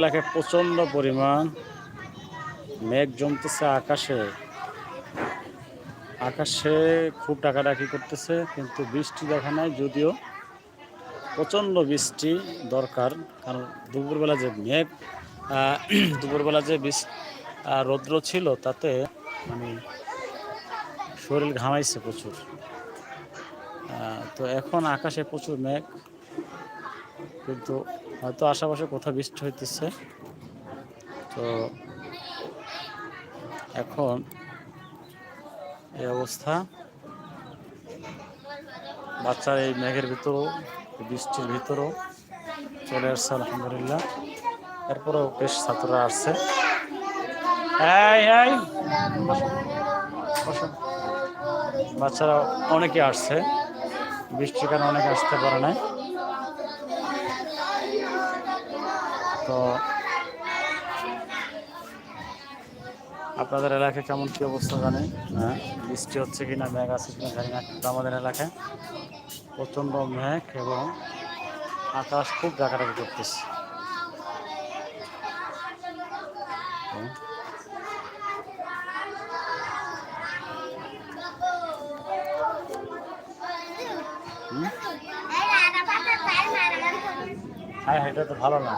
এলাকায় প্রচণ্ড পরিমাণ। মেঘ জমতেছে আকাশে। আকাশে খুব ডাকাডাকি করতেছে কিন্তু বৃষ্টি দেখা নাই যদিও। প্রচণ্ড বৃষ্টি দরকার কারণ দুপুরবেলা যে মেঘ দুপুরবেলা যে বৃষ- আহ, রৌদ্র ছিল তাতে মানে শরীর ঘামাইছে প্রচুর। তো এখন আকাশে প্রচুর মেঘ কিন্তু হয়তো আশেপাশে কোথাও বৃষ্টি হইতেছে। তো এখন এই অবস্থা। বাচ্চারা এই মেঘের ভিতরেও, বৃষ্টির ভিতরেও চলে আসছে আলহামদুলিল্লাহ। এরপরেও বেশ ছাত্ররা আসছে। বাচ্চারা অনেকে আসছে। বৃষ্টির কারণে অনেকে আসতে পারে নাই। তো আপনাদের এলাকায় কেমন কি অবস্থা জানেন? হ্যাঁ। বৃষ্টি হচ্ছে কি না মেঘ আছে কিনা জানি না কিন্তু আমাদের এলাকায় প্রচণ্ড মেঘ এবং আকাশ খুব ডাকাডাকি করতেছে? হ্যাঁ এটা তো ভালো না।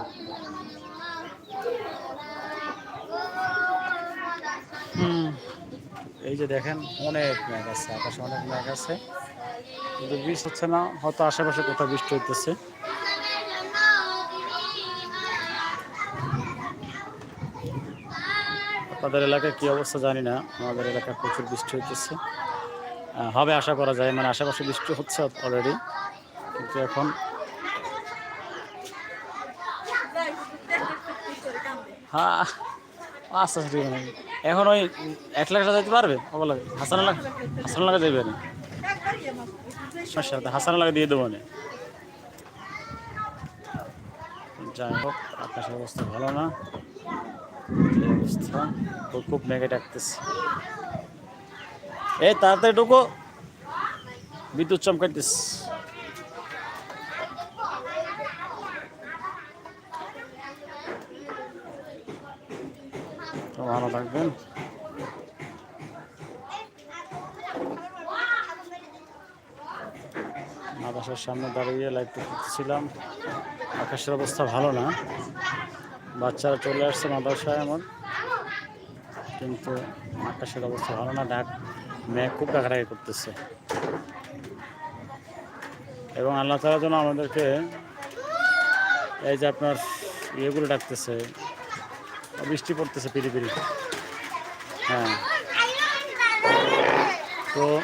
এই যে দেখেন, অনেক মেঘ আছে, আকাশে অনেক মেঘ আছে। কিন্তু বৃষ্টি হচ্ছে না, হয়তো আশেপাশে কোথাও বৃষ্টি হইতেছে। আপনাদের এলাকায় কি অবস্থা জানি না, আমাদের এলাকায় প্রচুর বৃষ্টি হইতেছে। হবে আশা করা যায় মানে আশেপাশে বৃষ্টি হচ্ছে অলরেডি কিন্তু এখন হ্যাঁ আচ্ছা আচ্ছা ঠিক আছে এখন ওই এক লাখ টাকা দিতে পারবে? লাগে হাসান লাখ হাসান লাগা দেবে না। সমস্যা হাসান লাগা দিয়ে দেবো না। যাই হোক, আকাশের অবস্থা ভালো না। অবস্থা ও খুব মেঘে ডাকতেছে। এই তাড়াতাড়ি ঢুকো। বিদ্যুৎ চমকাইতেছে। ভালো থাকবেন। মাদ্রাসার সামনে দাঁড়িয়ে লাইটটা করতেছিলাম। আকাশের অবস্থা ভালো না। বাচ্চারা চলে আসছে মাদ্রাসায় আমার কিন্তু আকাশের অবস্থা ভালো না। ডাক মেঘ খুব ডাকাডাকি করতেছে। এবং আল্লাহ তালা যেন আমাদেরকে এই যে আপনার ইয়েগুলো ডাকতেছে বৃষ্টি পড়তেছে পিড়ি পিড়ি। হ্যাঁ। তো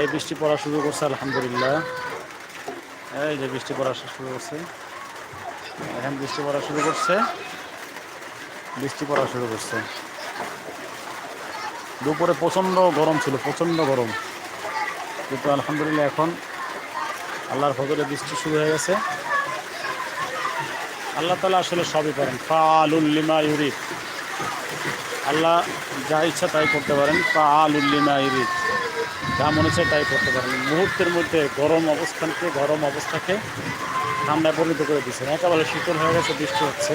এই বৃষ্টি পড়া শুরু করছে, আলহামদুলিল্লাহ। এই যে বৃষ্টি পড়া শুরু করছে। এখন বৃষ্টি পড়া শুরু করছে। বৃষ্টি পড়া শুরু করছে। দুপুরে প্রচণ্ড গরম ছিল, প্রচণ্ড গরম। কিন্তু আলহামদুলিল্লাহ এখন আল্লাহর ফজলে বৃষ্টি শুরু হয়ে গেছে। আল্লাহ তালা আসলে সবই পারেন ফালুল্লিমা ইউরিদ। আল্লাহ যা ইচ্ছা তাই করতে পারেন। ফালুল্লিমা ইউরিদ। যা মনে চায় তাই করতে পারেন। মুহূর্তের মধ্যে গরম অবস্থানকে, গরম অবস্থাকে ঠান্ডায় পরিণত করে দিচ্ছেন একেবারে শীতল হয়ে গেছে, বৃষ্টি হচ্ছে।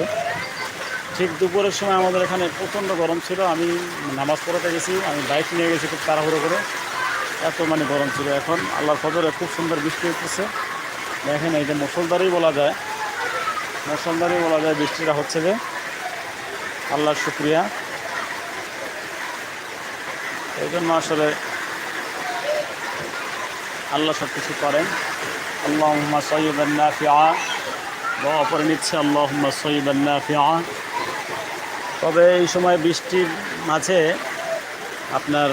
ঠিক দুপুরের সময় আমাদের এখানে প্রচণ্ড গরম ছিল। আমি নামাজ পড়াতে গেছি, আমি বাইক নিয়ে গেছি খুব তাড়াহুড়ো করে। এত মানে গরম ছিল। এখন আল্লাহর ফজরে খুব সুন্দর বৃষ্টি হচ্ছে দেখেন এই যে মুসলদারই বলা যায় মুসলদারই বলা যায় বৃষ্টিটা হচ্ছে যে। আল্লাহর শুক্রিয়া। এই জন্য আসলে আল্লাহ সব কিছু করেন। আল্লাহ সৈয়দান্না ফিয়া দোয়া করে নিচ্ছে আল্লাহ সৈয়দান্না ফিয়া তবে এই সময় বৃষ্টির মাঝে আপনার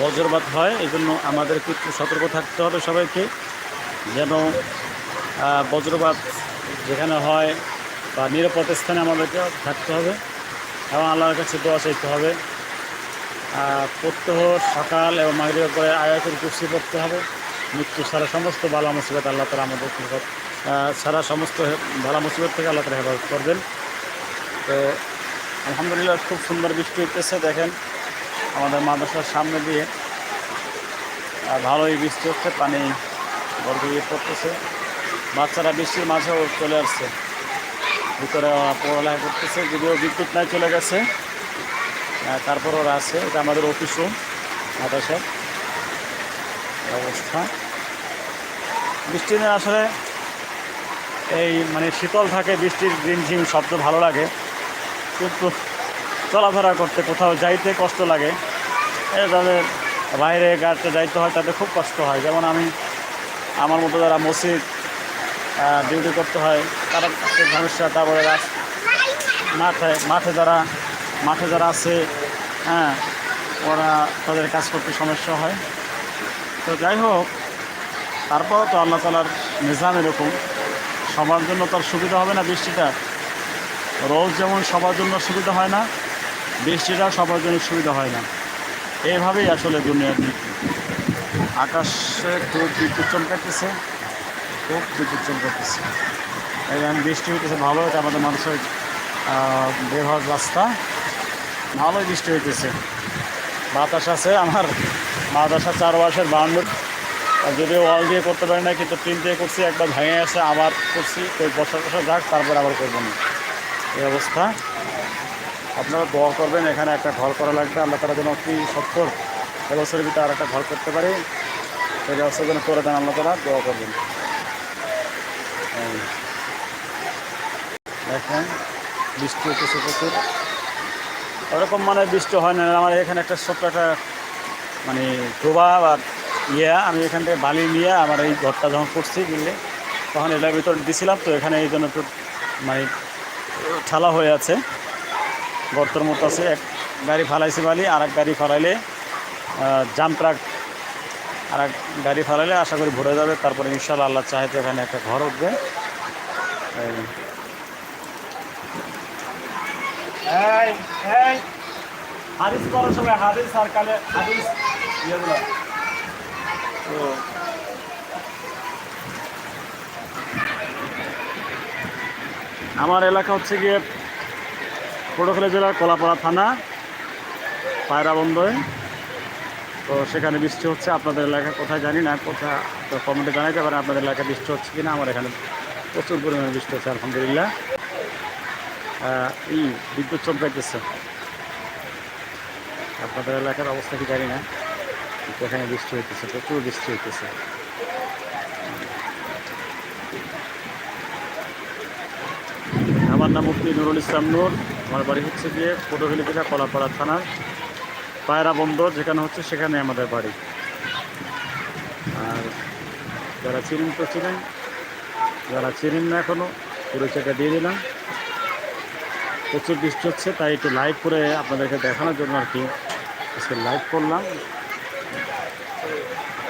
বজ্রপাত হয় এই জন্য আমাদেরকে একটু সতর্ক থাকতে হবে সবাইকে। যেন বজ্রপাত যেখানে হয় বা নিরাপদ স্থানে আমাদেরকে থাকতে হবে এবং আল্লাহর কাছে দোয়া চাইতে হবে। প্রত্যহ সকাল এবং মাগরিবের পরে আয়াতের কুর্সি পড়তে হবে। মৃত্যু ছাড়া সমস্ত বালা মুসিবত আল্লাহ তালা আমাদের ছাড়া সমস্ত বালা মুসিবত থেকে আল্লাহ তালা হেফাজত করবেন। তো আলহামদুলিল্লাহ খুব সুন্দর বৃষ্টি হতেছে দেখেন আমাদের মাদ্রাসার সামনে দিয়ে। ভালোই বৃষ্টি হচ্ছে, পানি গর্ভ পড়তেছে। বাচ্চারা বৃষ্টির মাঝেও চলে আসছে। ভিতরে পড়ালেখা করতেছে, যদিও বিদ্যুৎ নাই, চলে গেছে। তারপর ওরা আছে, এটা আমাদের অফিসও মাদ্রাসার অবস্থা। বৃষ্টির দিন আসলে এই মানে শীতল থাকে, বৃষ্টির দিন ঝিম শব্দ ভালো লাগে। কিন্তু চলাফেরা করতে কোথাও যাইতে কষ্ট লাগে। তাদের বাইরে গাড়িতে যাইতে হয় তাদের খুব কষ্ট হয়। যেমন আমি, আমার মতো যারা মসজিদ ডিউটি করতে হয়। তারা সমস্যা তারপরে মাঠে মাঠে যারা মাঠে যারা আছে হ্যাঁ ওরা তাদের কাজ করতে সমস্যা হয়। তো যাই হোক, তারপরও তো আল্লাহ তালার নিজাম এরকম। সবার জন্য তার সুবিধা হবে না বৃষ্টিটা। রোজ যেমন সবার জন্য সুবিধা হয় না, বৃষ্টিটাও সবার জন্য সুবিধা হয় না। এইভাবেই আসলে দুনিয়ার আকাশে খুব বিদ্যুৎ চমকাতেছে খুব বিদ্যুৎ চমকাতেছে এবং বৃষ্টি হইতেছে, ভালো এটা আমাদের মানুষের বের হওয়ার রাস্তা। ভালোই বৃষ্টি হইতেছে। বাতাস আছে, আমার বাতাসা চার মাসের বাউন্ডারি। যদিও ওয়াল দিয়ে করতে পারি না কিন্তু টিন দিয়ে করছি, একবার ভেঙে আছে আবার করছি। তো বছর বছর যাক, তারপর আবার করব না। এই অবস্থা। আপনারা দোয়া করবেন, এখানে একটা ঘর করা লাগবে। আল্লাহ তারা যেন কি সত্তর এবছরের ভিতরে আর একটা ঘর করতে পারি। সেই ব্যবস্থা যেন করে দেন, আল্লাহ তারা দোয়া করবেন। এই। দেখেন, বৃষ্টি হচ্ছে প্রচুর। ওরকম মানে বৃষ্টি হয় না, আমার এখানে একটা ছোট্ট একটা মানে ডোবা বা ইয়া, আমি এখান থেকে বালি নিয়ে আমার এই ঘরটা যখন করছি বুঝলে তখন এটার ভিতর দিছিলাম, তো এখানে এই জন্য একটু মানে ঠালা হয়ে আছে। গর্তর মতো আছে, এক গাড়ি ফালাইছি বালি আর এক গাড়ি ফালাইলে জাম ট্রাক আর গাড়ি ফালাইলে আশা করি ভরে যাবে। তারপরে ইনশাল্লাহ আল্লাহ চাইতে এখানে একটা ঘর উঠবে। হাদিস করার সময় হাদিস আর কালে হাদিস। ইয়েগুলো তো আমার এলাকা হচ্ছে গিয়ে পটুয়াখালী জেলার কলাপাড়া থানা পায়রাবন্দয় তো সেখানে বৃষ্টি হচ্ছে, আপনাদের এলাকা কোথায় জানি না কোথায় তো কমেন্টে জানাইতে পারেন আপনাদের এলাকায় বৃষ্টি হচ্ছে কি না আমার এখানে প্রচুর পরিমাণে বৃষ্টি হচ্ছে, আলহামদুলিল্লাহ। ই বিদ্যুৎ চমকাইতেছে। আপনাদের এলাকার অবস্থা কি জানি না এখানে বৃষ্টি হইতেছে, প্রচুর বৃষ্টি হইতেছে। আমার নাম মুফতি নুরুল ইসলাম নূর, আমার বাড়ি হচ্ছে গিয়ে পটুখালী কলাপাড়া থানার পায়রা বন্দর যেখানে হচ্ছে সেখানে আমাদের বাড়ি। আর যারা চিনেন তো চিনেন, যারা চিনেন না এখনও পরিচয়টা দিয়ে দিলাম। প্রচুর বৃষ্টি হচ্ছে, তাই একটু লাইভ করে আপনাদেরকে দেখানোর জন্য আর কি আজকে লাইভ করলাম।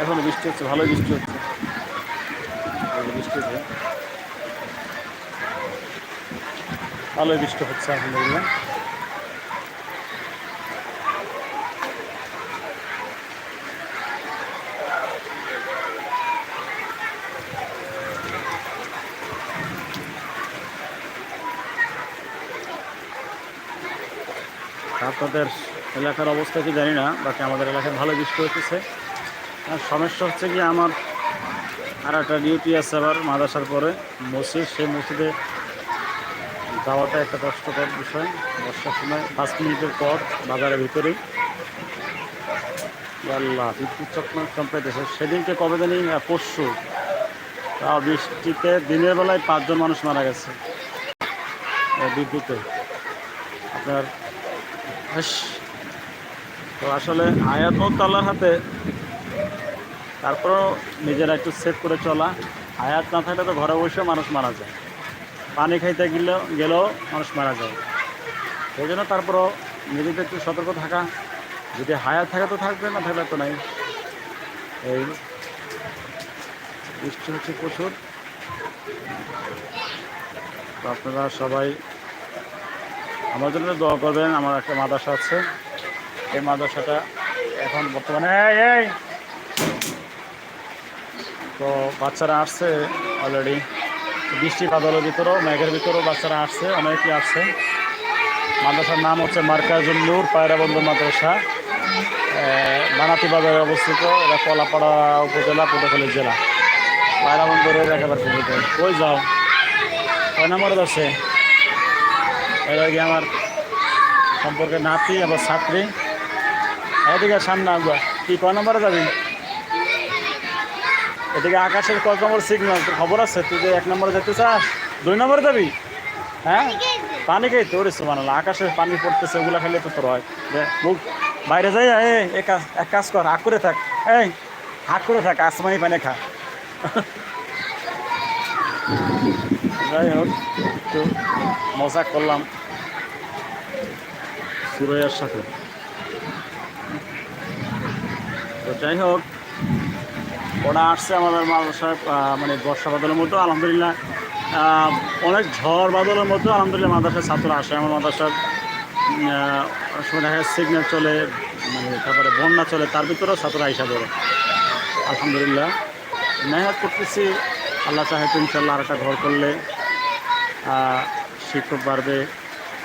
এখনও বৃষ্টি হচ্ছে, ভালোই বৃষ্টি হচ্ছে। ভালো বৃষ্টি হচ্ছে। ভালোই বৃষ্টি হচ্ছে, আলহামদুলিল্লাহ। আপনাদের এলাকার অবস্থা কি জানি না, বাকি আমাদের এলাকায় ভালো বৃষ্টি হতেছে আর সমস্যা হচ্ছে কি, আমার আর একটা ডিউটি আছে আবার মাদাসার পরে, মসজিদ। সেই মসজিদে যাওয়াটা একটা কষ্টকর বিষয়। বর্ষার সময় পাঁচ মিনিটের পর বাজারের ভিতরেই। আল্লাহ, বিদ্যুৎ চক্র চম্পাইতেছে সেদিনকে কবে জানি পরশু তাও বৃষ্টিতে দিনের বেলায় পাঁচজন মানুষ মারা গেছে। বিদ্যুতে। আপনার। তো আসলে আয়াত হোক আল্লাহর হাতে তারপরও নিজেরা একটু সেভ করে চলা। আয়াত না থাকলে তো ঘরে বসে মানুষ মারা যায়। পানি খাইতে গেলেও গেলেও মানুষ মারা যায়। সেই জন্য তারপরও নিজেদের একটু সতর্ক থাকা। যদি হায়াত থাকে তো থাকবে, না থাকলে তো নাই। এই বৃষ্টি হচ্ছে প্রচুর। আপনারা সবাই আমার জন্য দোয়া করবেন আমার একটা মাদ্রাসা আছে। এই মাদ্রাসাটা এখন বর্তমানে এই, তো বাচ্চারা আসছে অলরেডি বৃষ্টি বাদলের ভিতরেও মেঘের ভিতরেও বাচ্চারা আসছে অনেকেই আসছে। মাদ্রাসার নাম হচ্ছে মার্কাজুল নূর পায়রাবন্ধু মাদ্রাসা। বানাতি বাজারে অবস্থিত এটা কলাপাড়া উপজেলা পটুয়াখালী জেলা। পায়রাবন্ধুরের একেবারে পুকুরে। কই যাও? কয় নম্বরে আছে এবার কি আমার সম্পর্কে নাতি আবার ছাত্রী। এদিকে সামনে আগুয়া। কি ক নম্বরে যাবি? এদিকে আকাশের কত নম্বর সিগন্যাল তোর খবর আছে? তুই যে এক নম্বরে যেতে চাস? দুই নম্বরে যাবি? হ্যাঁ? পানি খেয়ে তোর বানালো আকাশে পানি পড়তেছে, ওগুলা খেলে তো তোর হয়। যে মুখ বাইরে যাই এ এক কাজ কর, হাক করে থাক। এই, হাক করে থাক, আসমানি পানি খা। যাই হোক, একটু মজা করলাম সুরইয়ার সাথে। তো যাই হোক, ওরা আসছে আমাদের মাদ্রাসায় মানে বর্ষা বাদলের মতো, আলহামদুলিল্লাহ। অনেক ঝড় বাদলের মতো, আলহামদুলিল্লাহ মাদ্রাসার ছাত্র আসে। আমার মাদ্রাসার সময় দেখা যায় সিগন্যাল চলে মানে তারপরে বন্যা চলে, তার ভিতরেও ছাত্র আইসা ধরে আলহামদুলিল্লাহ। মেহনত করতেছি। আল্লাহ চাহে ইনশাল্লাহ আর একটা ঘর করলে শিক্ষক বাড়বে,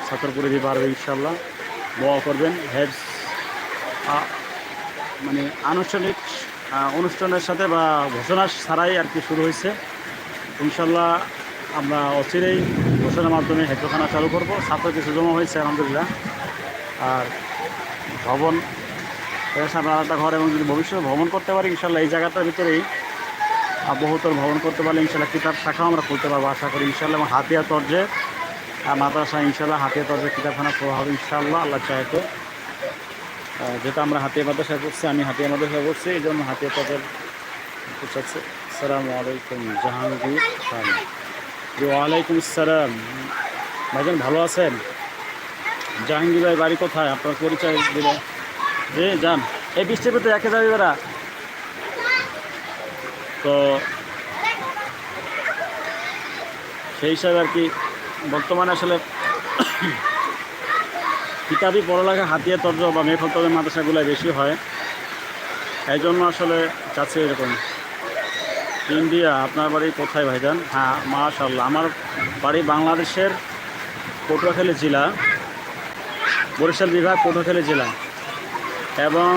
ছাত্র পরিধি বাড়বে ইনশাল্লাহ দোয়া করবেন হেডস মানে আনুষ্ঠানিক অনুষ্ঠানের সাথে বা ঘোষণা ছাড়াই আর কি শুরু হয়েছে। ইনশাল্লাহ আমরা অচিরেই ঘোষণার মাধ্যমে হেফখানা চালু করব। ছাত্র কিছু জমা হয়েছে, আলহামদুলিল্লাহ। আর ভবন সামনে একটা ঘর এবং যদি ভবিষ্যতে ভ্রমণ করতে পারি ইনশাল্লাহ এই জায়গাটার ভিতরেই বহুতল ভ্রমণ করতে পারলে ইনশাল্লাহ কিতাব শাখাও আমরা খুলতে পারব আশা করি। ইনশাল্লাহ এবং হাতিয়া তর্জে মাদ্রাসা ইনশাল্লাহ হাতিয়া তর্জে কিতাবখানা খোলা হবে ইনশাল্লাহ আল্লাহ আহ, যেহেতু আমরা হাতিয়া মাদ্রাসায় করছি আমি হাতিয়া মাদ্রাসায় করছি এই জন্য হাতিয়া তর্জের আছে আসসালামু আলাইকুম জাহাঙ্গীর খান ওয়ালাইকুম আসসালাম। ভাইজান ভালো আছেন? জাহাঙ্গীর ভাই বাড়ি কোথায়? আপনার পরিচয় দিলে। যান। এই বৃষ্টির ভিতরে একে যাবি বেড়া। তো সেই হিসাবে আর কি বর্তমানে আসলে কিতাবি পড়ালেখা হাতিয়ে তর্জ বা মেফল তর্জের মাদ্রাসাগুলো বেশি হয়। এই জন্য আসলে চাচ্ছে এরকম। ইন্ডিয়া, আপনার বাড়ি কোথায় ভাইজান? হ্যাঁ মাশাল্লাহ আমার বাড়ি বাংলাদেশের পটুয়াখালী জেলা, বরিশাল বিভাগ পটুয়াখালী জেলা। এবং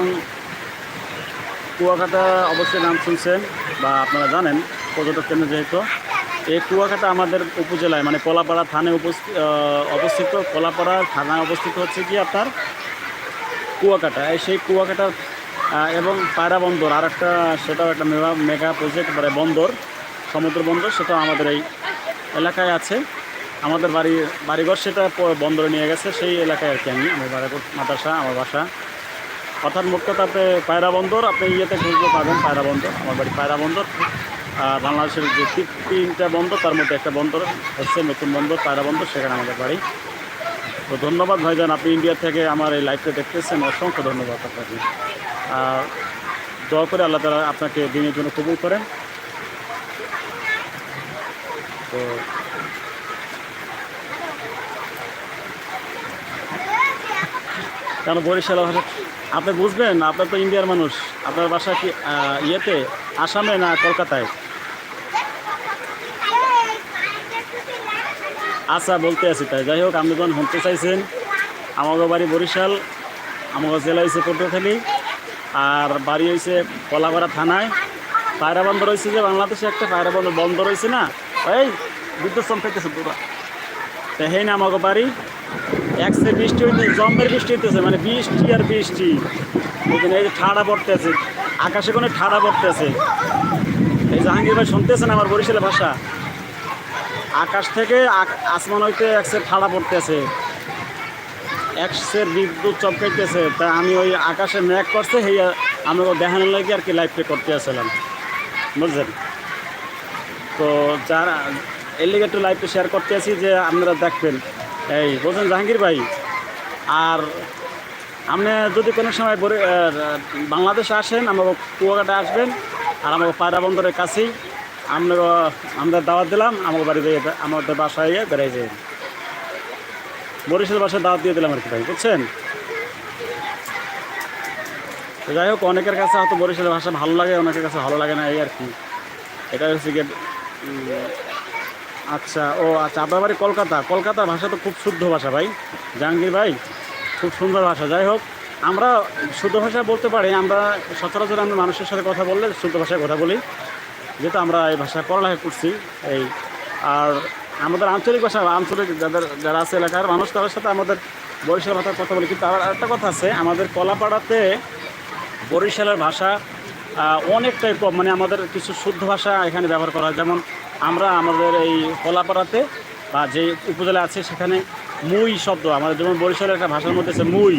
কুয়াকাটা অবশ্যই নাম শুনছেন বা আপনারা জানেন পর্যটক কেন্দ্র যেহেতু। এই কুয়াকাটা আমাদের উপজেলায় মানে কলাপাড়া থানায় অবস্থিত। কলাপাড়া থানায় অবস্থিত হচ্ছে কি আপনার? কুয়াকাটা। এই সেই কুয়াকাটার আহ, এবং পায়রা বন্দর আর একটা সেটাও একটা মেগা মেগা প্রজেক্ট মানে বন্দর সমুদ্র বন্দর সেটাও আমাদের এই এলাকায় আছে। আমাদের বাড়ি বাড়িঘর সেটা বন্দরে নিয়ে গেছে সেই এলাকায় আর কি আমি। আমার বাড়ি মাদ্রাসা আমার বাসা। অর্থাৎ মুখ্য আপনি পায়রা বন্দর আপনি ইয়েতে খুঁজতে পাবেন পায়রা বন্দর আমার বাড়ি পায়রা বন্দর। আহ, বাংলাদেশের যে তিন- তিনটা বন্দর তার মধ্যে একটা বন্দর হচ্ছে নতুন বন্দর পায়রা বন্দর সেখানে আমাদের বাড়ি। তো ধন্যবাদ ভাইজান আপনি ইন্ডিয়া থেকে আমার এই লাইভটা দেখতেছেন অসংখ্য ধন্যবাদ আপনাকে। আর দোয়া করে আল্লাহ তালা আপনাকে দিনের জন্য কবুল করেন। তো কেন বরিশাল ভাষা আপনি বুঝবেন আপনার তো ইন্ডিয়ার মানুষ। আপনার বাসা কি ইয়েতে? আসামে না কলকাতায়? আচ্ছা বলতে আছি তাই। যাই হোক, আপনি যখন শুনতে চাইছেন আমাদের বাড়ি বরিশাল আমাদের জেলা হয়েছে পটুয়াখালী, আর বাড়ি হয়েছে কলাপাড়া থানায়। পায়রা বন্দর হয়েছে যে বাংলাদেশে একটা পায়রা বন্দর বন্ধ রয়েছে না? এই বিদ্যুৎ চমকাইতেছে পুরা তো হেই না আমাকে বাড়ি। একসে বৃষ্টি হইতে জম্বের বৃষ্টি হইতেছে মানে বৃষ্টি আর বৃষ্টি। এখানে এই যে ঠাড়া পড়তেছে, আকাশে কোনো ঠাড়া পড়তেছে। এই জাহাঙ্গীর ভাই শুনতেছেন আমার বরিশালের ভাষা? আকাশ থেকে আসমান হইতে একসে ঠাড়া পড়তেছে। একসের বিদ্যুৎ চমকাইতেছে। তা আমি ওই আকাশে মেঘ করছে সেই আমি দেখানোর লাগে আর কি লাইভটা করতে আসলাম। বুঝলেন? তো যারা এর লিগে একটু লাইভটা শেয়ার করতে আছি যে আপনারা দেখবেন। এই, বলছেন জাহাঙ্গীর ভাই, আর আপনি যদি কোনো সময় বাংলাদেশে আসেন আমার কুয়াকাটা আসবেন, আর আমাকে পায়রা বন্দরের কাছেই আমরা দাওয়াত দিলাম, আমাকে বাড়িতে আমাদের বাসায় বেড়াই যাই বরিশাল বাসায় দাওয়াত দিয়ে দিলাম আর কি ভাই, বুঝছেন? যাই হোক, অনেকের কাছে হয়তো বরিশালের ভাষা ভালো লাগে, অনেকের কাছে ভালো লাগে না, এই আর কি। এটা হচ্ছে গিয়ে আচ্ছা ও আচ্ছা আপনার বাড়ি কলকাতা। কলকাতার ভাষা তো খুব শুদ্ধ ভাষা ভাই। জাহাঙ্গীর ভাই, খুব সুন্দর ভাষা। যাই হোক, আমরা শুদ্ধ ভাষা বলতে পারি, আমরা সচরাচর আমরা মানুষের সাথে কথা বললে শুদ্ধ ভাষায় কথা বলি। যেহেতু আমরা এই ভাষায় পড়ালেখা করছি, এই, আর আমাদের আঞ্চলিক ভাষা, আঞ্চলিক যাদের, যারা আছে এলাকার মানুষ, তাদের সাথে আমাদের বরিশাল ভাষার কথা বলি। কিন্তু আবার একটা কথা আছে, আমাদের কলাপাড়াতে বরিশালের ভাষা অনেকটাই কম মানে আমাদের কিছু শুদ্ধ ভাষা এখানে ব্যবহার করা হয়। যেমন আমরা আমাদের এই কলাপাড়াতে বা যে উপজেলা আছে, সেখানে মুই শব্দ, আমাদের যেমন বরিশালের একটা ভাষার মধ্যে আছে মুই,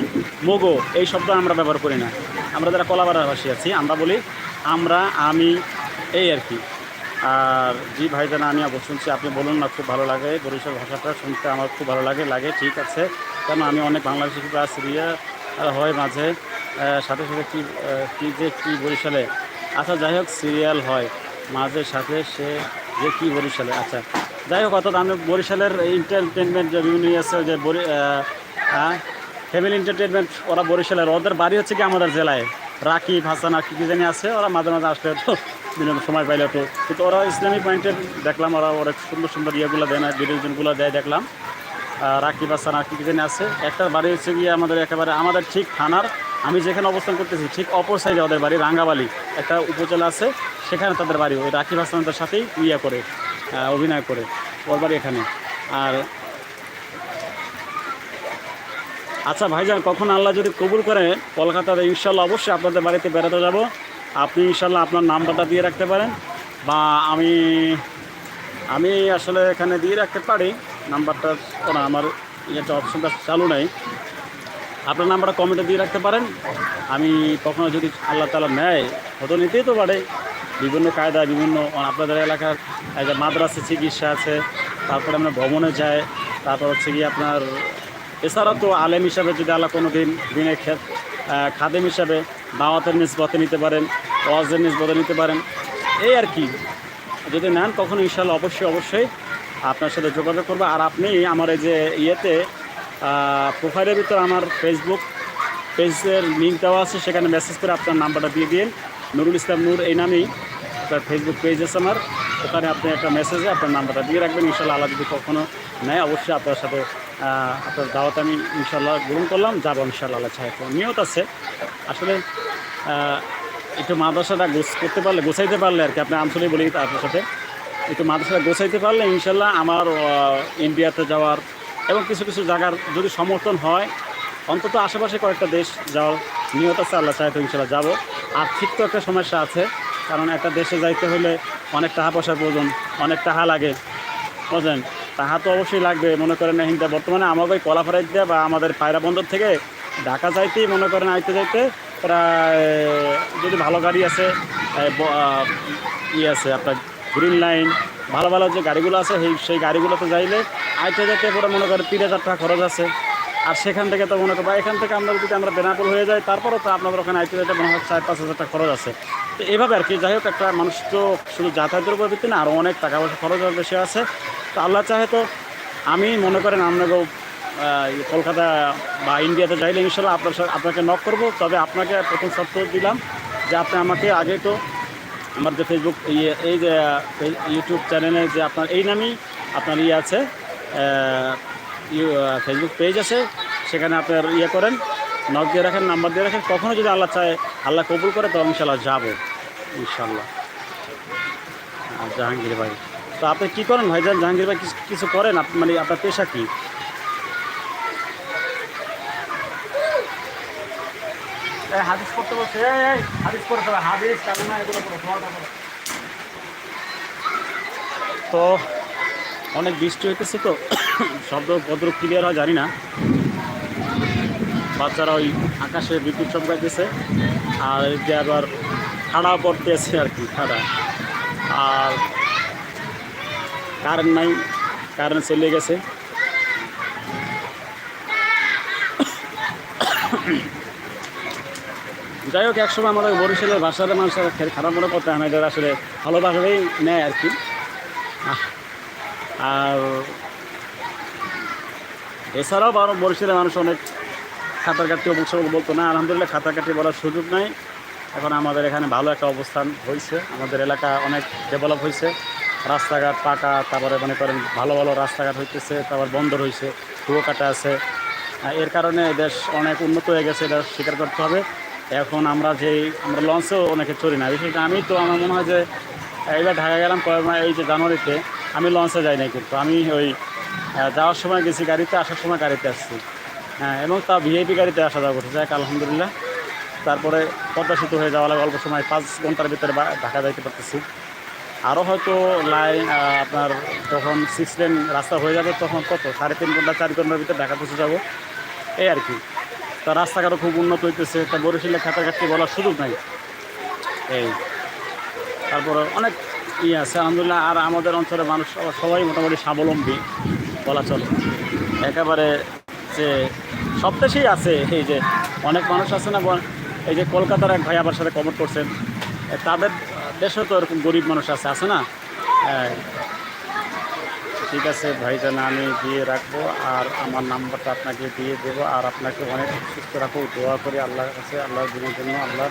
মোগো, এই শব্দ আমরা ব্যবহার করি না। আমরা যারা কলাপাড়ার ভাষী আছি, আমরা বলি আমরা, আমি, এই আর কি। আর জি ভাইজান, আমি শুনছি, আপনি বলুন না, খুব ভালো লাগে বরিশাল ভাষাটা, শুনতে আমার খুব ভালো লাগে লাগে, ঠিক আছে। কেন, আমি অনেক বাংলাদেশি সিরিয়া হয় মাঝে। সাথে সাথে কী কী যে কী বরিশালে। আচ্ছা যাই হোক সিরিয়াল হয়। মাঝে সাথে সে যে কী বরিশালে। আচ্ছা যাই হোক, অর্থাৎ আমি বরিশালের এন্টারটেনমেন্ট যে বিভিন্ন ইয়ে আছে, যে বরি ফ্যামিলি এন্টারটেনমেন্ট ওরা বরিশালের। ওদের বাড়ি হচ্ছে কি আমাদের জেলায়। রাকিব, হাসান আর কী কি জানি আছে, ওরা মাঝে মাঝে আসলে তো সময় পাইলে তো কিন্তু ওরা ইসলামিক পয়েন্টের দেখলাম, ওরা অনেক সুন্দর সুন্দর ইয়েগুলো দেয় না ভিডিওগুলো দেয়, দেখলাম। রাকিব, হাসান আর কি কি জানি আছে। একটা বাড়ি হচ্ছে গিয়ে আমাদের একেবারে, আমাদের ঠিক থানার আমি যেখানে অবস্থান করতেছি, ঠিক অপর সাইডে ওদের বাড়ি, রাঙ্গাবালি, একটা উপজেলা আছে। সেখানে তাদের বাড়ি, ওই রাকিব হাসানদের সাথেই ইয়ে করে অভিনয় করে, ওর বাড়ি এখানে। আর আচ্ছা ভাইজান, কখন আল্লাহ যদি কবুল করে, কলকাতাতে ইনশাল্লাহ অবশ্যই আপনাদের বাড়িতে বেড়াতে যাব। আপনি ইনশাল্লাহ আপনার নাম্বারটা দিয়ে রাখতে পারেন। বা আমি আমি আসলে এখানে দিয়ে রাখতে পারি। নাম্বারটা আমার ইয়েটা, অপশনটা চালু নেই। আপনার নাম্বারটা কমেন্টে দিয়ে রাখতে পারেন। আমি কখনো যদি আল্লাহ তালা নেয়, হয়তো নিতেই তো পারে। বিভিন্ন কায়দা বিভিন্ন আপনাদের এলাকার মাদ্রাসা চিকিৎসা আছে, তারপরে আমরা ভ্রমণে যাই, তারপর হচ্ছে কি আপনার, এছাড়া তো আলেম হিসাবে যদি আল্লাহ কোনো দিন দিনের ক্ষেত খাদেম হিসাবে দাওয়াতের নিসবতে নিতে পারেন, ওয়াজের নিসবতে নিতে পারেন, এই আর কি। যদি নেন তখন ইনশাল্লাহ অবশ্যই অবশ্যই আপনার সাথে যোগাযোগ করব। আর আপনি আমার এই যে ইয়েতে প্রোফাইলের ভিতর আমার ফেসবুক পেজের লিঙ্ক দেওয়া আছে, সেখানে মেসেজ করে আপনার নাম্বারটা দিয়ে দিন। নুরুল ইসলাম নূর এই নামেই আপনার ফেসবুক পেজ আছে আমার। ওখানে আপনি একটা মেসেজে আপনার নাম্বারটা দিয়ে রাখবেন। ইনশাল্লাহ আল্লাহ যদি কখনো নেয়, অবশ্যই আপনার সাথে আপনার দাওয়াত আমি ইনশাল্লাহ গ্রহণ করলাম। যাব ইনশাল্লাহ আল্লাহ চাই নিয়ত আছে। আসলে একটু মাদ্রাসাটা গোছ করতে পারলে, গোছাইতে পারলে আর কি, আপনি আঞ্চলিক বলি আপনার সাথে। একটু মাদ্রাসাটা গোছাইতে পারলে ইনশাল্লাহ আমার ইন্ডিয়াতে যাওয়ার এবং কিছু কিছু জায়গার যদি সমর্থন হয়, অন্তত আশেপাশে কয়েকটা দেশ যাওয়ার নিয়ত আছে আল্লাহ তো ইনশাল্লাহ যাব। আর্থিক তো একটা সমস্যা আছে, কারণ একটা দেশে যাইতে হলে অনেক টাকা পয়সার প্রয়োজন, অনেক টাকা লাগে। বুঝলেন? তাহা তো অবশ্যই লাগবে, মনে করেন হিন্দা বর্তমানে আমাকে কলাফাড়াই দিয়ে বা আমাদের পায়রা বন্দর থেকে ঢাকা যাইতেই মনে করেন আইতে যাইতে প্রায়, যদি ভালো গাড়ি আছে ইয়ে আছে আপনার গ্রিন লাইন, ভালো ভালো যে গাড়িগুলো আছে, সেই সেই গাড়িগুলোতে যাইলে আইতে যাইতে পুরো মনে করেন তিন হাজার টাকা খরচ আছে। আর সেখান থেকে তো মনে করেন বা এখান থেকে আমরা যদি আমরা বেনাপুর হয়ে যাই, তারপরেও তো আপনাদের ওখানে আইতে যাইতে মনে হয় চার পাঁচ হাজার টাকা খরচ আছে। তো এভাবে আর কি, যাই হোক, একটা মানুষ তো শুধু যাতায়াতের উপর ভিত্তি না আরও অনেক টাকা পয়সা খরচ বেশি আছে। তো আল্লাহ চাহে তো আমি মনে করেন আপনাকেও কলকাতা বা ইন্ডিয়াতে যাইলে ইনশাল্লাহ আপনার আপনাকে নক করব। তবে আপনাকে প্রথম শর্ত দিলাম যে আপনি আমাকে আগে তো আমার যে ফেসবুক ইয়ে এই যে ইউটিউব চ্যানেলে যে আপনার, এই নামেই আপনার ইয়ে আছে ফেসবুক পেজ আছে, সেখানে আপনার ইয়ে করেন নক দিয়ে রাখেন নাম্বার দিয়ে রাখেন। কখনও যদি আল্লাহ চায়, আল্লাহ কবুল করে তো ইনশাল্লাহ যাব ইনশাল্লাহ জাহাঙ্গীর ভাই। তো আপনি কী করেন ভাইজান? জাহাঙ্গীর ভাই, কিছু- করেন? মানে আপনার পেশা কী? হাদিস পড়তে বলছে হাদিস পড়তে হবে হাদিস এগুলো। তো অনেক বৃষ্টি হইতেছে তো, শব্দ ভদ্র ক্লিয়ার হয়, জানি না। বাচ্চারা ওই আকাশে বিদ্যুৎ চমকাইতেছে, আর যে আবার খাড়া পড়তে আছে আর কি, খাড়া। আর কারেন্ট নাই কারেন্ট চলে গেছে। যাই হোক, একসময় আমাদের বরিশালের ভাষার মানুষের খারাপ মনে করতে হয় না, এদের আসলে ভালোভাবেই নেয় আর কি। আর এছাড়াও আরও বরিশালের মানুষ অনেক সাঁতার কাটতে অবশ্য বলতো না, আলহামদুলিল্লাহ সাঁতার কাটতে বলার সুযোগ নাই। এখন আমাদের এখানে ভালো একটা অবস্থান হয়েছে, আমাদের এলাকা অনেক ডেভেলপ হয়েছে। রাস্তাঘাট পাকা, তারপরে মনে করেন ভালো ভালো রাস্তাঘাট হইতেছে, তারপর বন্দর হয়েছে কুয়োকাটা আছে। এর কারণে দেশ অনেক উন্নত হয়ে গেছে, এটা স্বীকার করতে হবে। এখন আমরা যেই আমরা লঞ্চেও অনেকে চড়ি না। বিশেষ আমি তো, আমার মনে হয় যে, এইবার ঢাকা গেলাম কয়েক এই যে জানুয়ারিতে, আমি লঞ্চে যাই নাই কিন্তু। আমি ওই যাওয়ার সময় গেছি গাড়িতে, আসার সময় গাড়িতে আসছি। হ্যাঁ এবং তা ভিআইপি গাড়িতে আসা যাওয়া করছে। যাক, আলহামদুলিল্লাহ। তারপরে পদ্মা সেতু হয়ে যাওয়া লাগে অল্প সময়, পাঁচ ঘণ্টার ভিতরে ঢাকা যাইতে পারতেছি। আরও হয়তো লাইন আপনার যখন সিক্স লেন রাস্তা হয়ে যাবে, তখন কত? সাড়ে তিন ঘণ্টা, চার ঘণ্টার ভিতরে ঢাকা পৌঁছে যাব। এই আর কি। তা রাস্তাঘাটও খুব উন্নত হইতেছে, তা বরিশালে খাতাঘাটটি বলার সুযোগ নাই। এই, তারপরে অনেক ইয়ে আছে, আলহামদুলিল্লাহ, আর আমাদের অঞ্চলের মানুষ সবাই মোটামুটি স্বাবলম্বী বলা চলে। একেবারে যে সব দেশেই আছে, এই যে অনেক মানুষ আছে না এই যে কলকাতার এক ভাই আমার সাথে কমেন্ট করছেন তাদের দেশেও তো এরকম গরিব মানুষ আছে আছে না? ঠিক আছে, ভাইজান, আমি দিয়ে রাখব আর আমার নাম্বারটা আপনাকে দিয়ে দেবো আর আপনাকে অনেক সুস্থ রাখব দোয়া করি আল্লাহর কাছে, আল্লাহর দিনের জন্য, আল্লাহ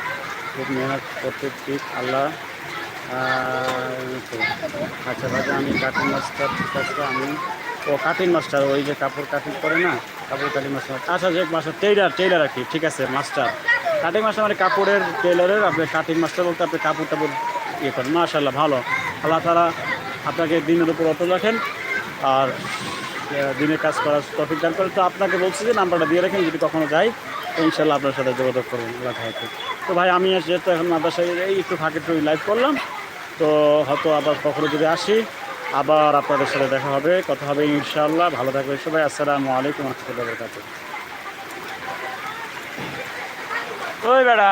খুব মেহনত করতে ঠিক আল্লাহ আচ্ছা ভাইজান, আমি কাটিং মাস্টার ঠিক আছে, আমি, ও কাটিং মাস্টার ওই যে কাপড় কাটিং করে না, কাপড় কাটিং মাস্টার আচ্ছা যে মাস্টার টেইলার টেইলার আর ঠিক আছে মাস্টার কাটিং মাস্টার মানে কাপড়ের টেইলারের আপনি কাটিং মাস্টার বলতে আপনি কাপড় টাপড় ইয়ে করেন মাশাল্লাহ ভালো, আল্লাহ তারা আপনাকে দিনের উপর অত রাখেন আর দিনে কাজ করার টপিক দান করে। তো আপনাকে বলছি যে নাম্বারটা দিয়ে রাখেন, যদি কখনো যাই, তো ইনশাল্লাহ আপনার সাথে যোগাযোগ করবেন আল্লাহ হাফেজ। তো ভাই, আমি যেহেতু এখন মাদ্রাসায় এই একটু ফাঁকে একটু লাইভ করলাম, তো হয়তো আবার কখনো যদি আসি, আবার আপনাদের সাথে দেখা হবে, কথা হবে ইনশাআল্লাহ। ভালো থাকবে সবাই, আসসালামু আলাইকুম রহমতুল্লাহ বরকাত ওই বেড়া।